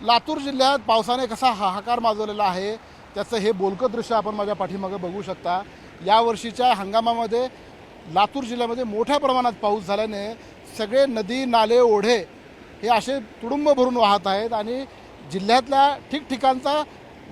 लातूर जिल्ह्यात पावसाने कसा हाहाकार माजवलेला आहे. त्याचं हे बोलकं दृश्य आपण माझ्या पाठीमागं बघू शकता. यावर्षीच्या हंगामामध्ये लातूर जिल्ह्यामध्ये मोठ्या प्रमाणात पाऊस झाल्याने सगळे नदी नाले ओढे हे असे तुडुंब भरून वाहत आहेत आणि जिल्ह्यातल्या ठिकठिकाणचा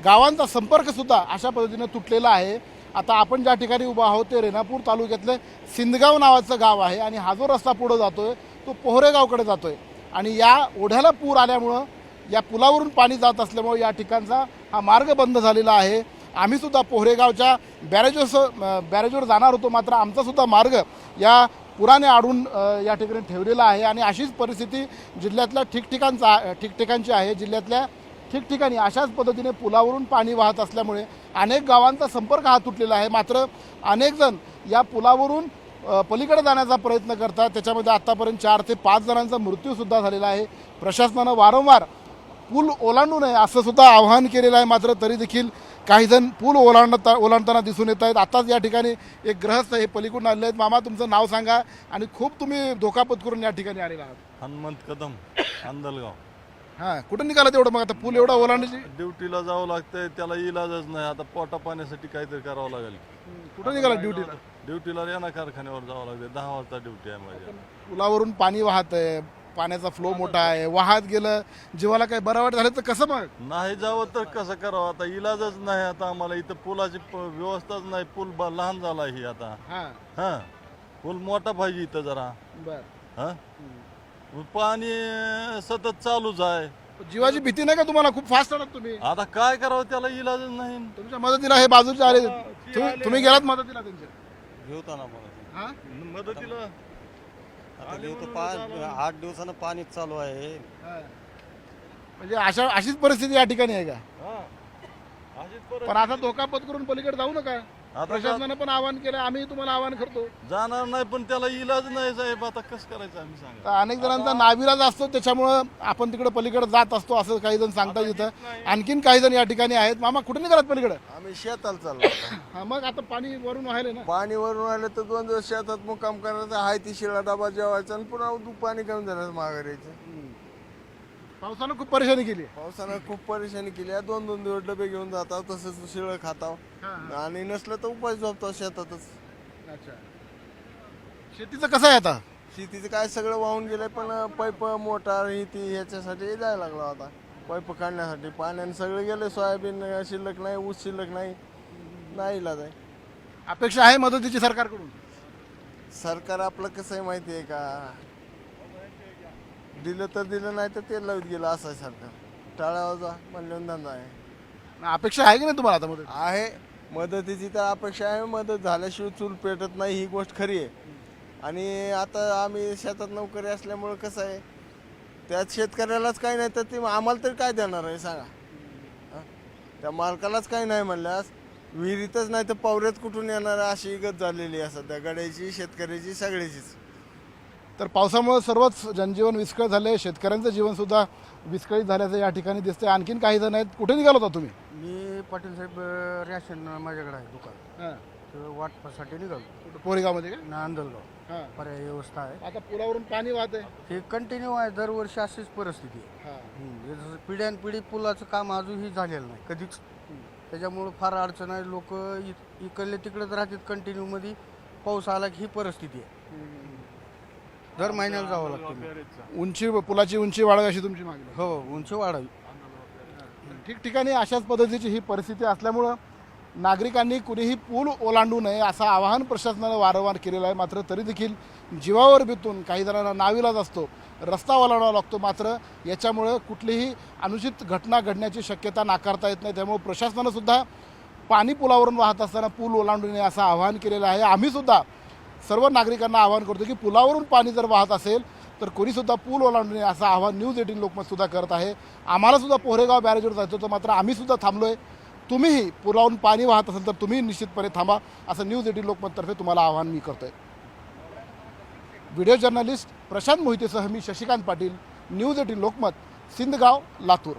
गावांचा संपर्कसुद्धा अशा पद्धतीने तुटलेला आहे. आता आपण ज्या ठिकाणी उभा आहोत ते रेणापूर तालुक्यातलं सिंदगाव नावाचं गाव आहे आणि हा जो रस्ता पुढं जातो आहे तो पोहरेगावकडे जातो आहे आणि या ओढ्याला पूर आल्यामुळं या पुलावरून पाणी जात असल्यामुळे या ठिकाणचा हा मार्ग बंद झालेला आहे. आम्हीसुद्धा पोहरेगावच्या बॅरेजवर बॅरेजवर जाणार होतो. मात्र आमचासुद्धा मार्ग या पुराने आडून या ठिकाणी ठेवलेला आहे. आणि अशीच परिस्थिती जिल्ह्यातल्या ठिकठिकाणचा ठिकठिकाणची आहे. जिल्ह्यातल्या ठिकठिकाणी अशाच पद्धतीने पुलावरून पाणी वाहत असल्यामुळे अनेक गावांचा संपर्क हा तुटलेला आहे. मात्र अनेकजण या पुलावरून पलीकडे जाण्याचा प्रयत्न करतात. त्याच्यामध्ये आत्तापर्यंत चार ते पाच जणांचा मृत्यूसुद्धा झालेला आहे. प्रशासनानं वारंवार पूल ओलांडू नये असं सुद्धा आवाहन केलेलं आहे. मात्र तरी देखील काही जण पूल ओलांडता ओलांडताना दिसून येत आहेत. आताच या ठिकाणी एक ग्रहस्थ हे पलीकडून आलेले आहेत. मामा तुमचं नाव सांगा आणि खूप तुम्ही धोका पत्करून या ठिकाणी आलेला आहात. हनुमंत कदम अंदलगाव हां कुठं निघाला तेवढं मग आता? पूल एवढा ओलांडायची? ड्युटीला जावं लागतंय त्याला इलाजच नाही. आता पोटा पाण्यासाठी काहीतरी करावं लागेल. कुठं निघाला ड्युटीला? ड्युटीला रेना कारखान्यावर जावं लागते दहा वाजता ड्युटी आहे माझ्या पुलावरून पाणी वाहत आहे पाण्याचा फ्लो मोठा आहे वाहत गेलं जीवाला काही बरं वाईट झालं तर कसं मग? नाही जावं तर कसं करावं? आता इलाजच नाही आता आम्हाला. इथं पुलाची प- व्यवस्थाच नाही. पूल ब- लहान झाला ही आता. हां. हा. पूल मोठा पाहिजे इथं जरा. बर. हा? पाणी सतत चालूच आहे. जीवाची भीती नाही का तुम्हाला? खूप फास्ट आलात तुम्ही. आता काय करावं त्याला इलाजच नाही. तुमच्या मदतीला हे बाजूचे आले. तुम्ही तुम्ही गेलात मदतीला त्यांच्या? घेऊता ना हां? मदतीला? आता घेऊतो पाच आठ दिवसानं पाणीच चालू आहे. म्हणजे अशा अशीच परिस्थिती या ठिकाणी आहे का? हा. पण आता धोका पत्करून पलीकडे जाऊ नका. प्रशासनानं पण आवाहन केलं आम्ही तुम्हाला आवाहन करतो. जाणार नाही पण त्याला इलाज नाही साहेब आता कसं करायचं आम्ही सांगा. तर अनेक जणांचा नाविलाज असतो त्याच्यामुळं आपण तिकडे पलीकडे जात असतो असं काही जण सांगतात इथं आणखीन काही जण या ठिकाणी आहेत. मामा कुठे निघालात पलीकडे? आम्ही शेताला चाललो हा मग आता पाणी वरून व्हायला ना? पाणी वरून आलं तर दोन दिवस शेतात मुक्काम करायचा हाय ती शिळा डबा जेवायचा आणि पुन्हा दु पाणी कमी झालं माघारी यायचं पावसानं खूप परेशानी केली पावसानं खूप परेशानी केली आहे. दोन दोन दिवस डबे घेऊन जातात तसंच शिळं खाताव. आणि नसलं तर उपाय झोपतो शेतातच. अच्छा. शेतीचं कसं आहे आता? शेतीचं काय सगळं वाहून गेलंय पण पैप मोटार ही ती ह्याच्यासाठी जायला लागलो आता. पैप काढण्यासाठी. पाण्याने सगळं गेलं सोयाबीन शिल्लक नाही ऊस शिल्लक नाही. नाही इलाज आहे. अपेक्षा आहे मदतीची सरकारकडून? सरकार आपलं कसं आहे माहिती आहे का? दिलं तर दिलं नाही तर ते लावत गेलं असं आहे सरकार टाळावर जा म्हणल्यावर धंदा आहे अपेक्षा आहे की नाही तुम्हाला आता मदत? आहे. मदतीची तर अपेक्षा आहे. मदत झाल्याशिवाय चूल पेटत नाही ही गोष्ट खरी आहे. आणि आता आम्ही शेतात नोकरी असल्यामुळं कसं आहे त्यात शेतकऱ्यालाच काही नाही तर ते आम्हाला तरी काय देणार आहे सांगा. हं? त्या मालकालाच काही नाही म्हणल्यास विहिरीतच नाही तर पावऱ्यात कुठून येणार आहे अशी गत झालेली आहे सध्या. गड्याची शेतकऱ्याची सगळ्याचीच. तर पावसामुळे सर्वच जनजीवन विस्कळीत झाले शेतकऱ्यांचं जीवन सुद्धा विस्कळीत झाल्याचं या ठिकाणी दिसतंय. आणखीन काही जण आहेत. कुठे निघाला होता तुम्ही? मी पाटील साहेब रॅशन माझ्याकडे आहे दुकान. हां. तर वाटपासाठी निघालो कुठं? पोरेगावमध्ये का? नांदलगाव हां. पर्याय व्यवस्था आहे. आता पुलावरून पाणी वाहत आहे. हे कंटिन्यू आहे दरवर्षी अशीच परिस्थिती आहे. हां. हम्म, हे जसं पिढ्यानपिढी पुलाचं काम अजूनही झालेलं नाही कधीच. त्याच्यामुळं फार अडचण आहे. लोक इकडले तिकडेच राहतात कंटिन्यू मध्ये. पाऊस आला की ही परिस्थिती आहे. दर महिन्याला जावं लागतं उंची पुलाची उंची वाढावी अशी तुमची मागणी. हो उंची वाढावी. ठिकठिकाणी अशाच पद्धतीची ही परिस्थिती असल्यामुळं नागरिकांनी कुणीही पूल ओलांडू नये असं आवाहन प्रशासनानं वारंवार केलेलं आहे. मात्र तरी देखील जीवावर बितून काही जणांना नाविलाज असतो रस्ता ओलांडावा लागतो. मात्र याच्यामुळं कुठलीही अनुचित घटना घडण्याची शक्यता नाकारता येत नाही. त्यामुळे प्रशासनानं सुद्धा पाणी पुलावरून वाहत असताना पूल ओलांडू नये असं आवाहन केलेलं आहे. आम्ही सुद्धा सर्व नागरिकांना आवाहन करतो की पुलावरून पाणी जर वाहत असेल तर कोणीसुद्धा पूल ओलांडू नये असं आवाहन न्यूज एटीन लोकमतसुद्धा करत आहे. आम्हालासुद्धा पोहरेगाव बॅरेजवर जायचं होतं मात्र आम्हीसुद्धा थांबलो आहे तुम्हीही पुलावरून पाणी वाहत असेल तर तुम्ही निश्चितपणे थांबा असं न्यूज एटीन लोकमततर्फे तुम्हाला आवाहन मी करतो आहे व्हिडिओ जर्नलिस्ट प्रशांत मोहितेसह मी शशिकांत पाटील न्यूज एटीन लोकमत सिंदगाव लातूर.